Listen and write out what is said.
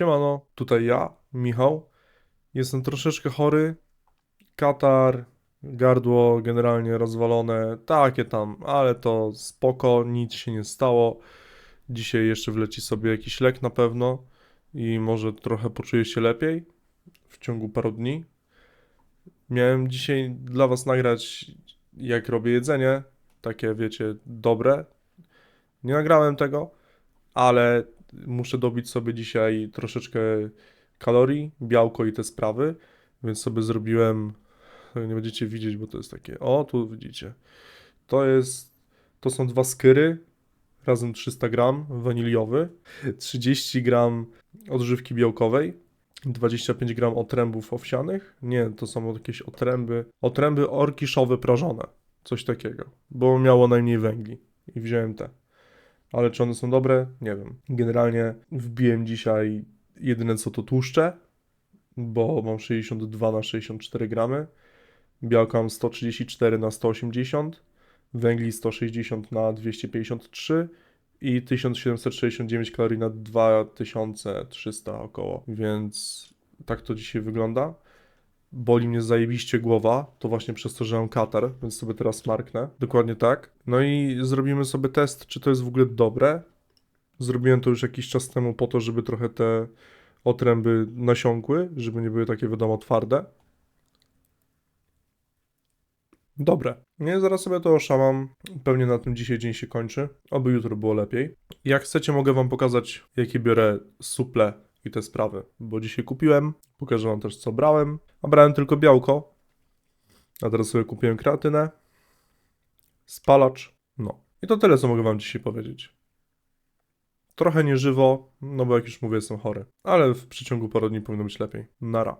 Siemano, tutaj ja, Michał. Jestem troszeczkę chory. Katar, gardło generalnie rozwalone, takie tam, ale to spoko, nic się nie stało. Dzisiaj jeszcze wleci sobie jakiś lek na pewno i może trochę poczuję się lepiej w ciągu paru dni. Miałem dzisiaj dla Was nagrać, jak robię jedzenie, takie wiecie, dobre. Nie nagrałem tego, ale muszę dobić sobie dzisiaj troszeczkę kalorii, białko i te sprawy, więc sobie zrobiłem, nie będziecie widzieć, bo to jest takie, o, tu widzicie, to jest, to są dwa skyry, razem 300 gram, waniliowy, 30 gram odżywki białkowej, 25 gram otrębów owsianych, nie, to są jakieś otręby, otręby orkiszowe prażone, coś takiego, bo miało najmniej węgli i wziąłem te. Ale czy one są dobre? Nie wiem. Generalnie wbiłem dzisiaj jedyne co to tłuszcze, bo mam 62 na 64 gramy. Białka mam 134 na 180, węgli 160 na 253 i 1769 kalorii na 2300 około. Więc tak to dzisiaj wygląda. Boli mnie zajebiście głowa, to właśnie przez to, że mam katar, więc sobie teraz marknę. Dokładnie tak. No i zrobimy sobie test, czy to jest w ogóle dobre. Zrobiłem to już jakiś czas temu po to, żeby trochę te otręby nasiąkły, żeby nie były takie wiadomo twarde. Dobre. Nie, zaraz sobie to oszamam. Pewnie na tym dzisiaj dzień się kończy. Oby jutro było lepiej. Jak chcecie, mogę wam pokazać, jakie biorę suple i te sprawy. Bo dzisiaj kupiłem. Pokażę wam też, co brałem. A brałem tylko białko. A teraz sobie kupiłem kreatynę. Spalacz. No. I to tyle, co mogę wam dzisiaj powiedzieć. Trochę nieżywo, no bo jak już mówię, jestem chory. Ale w przeciągu paru dni powinno być lepiej. Nara.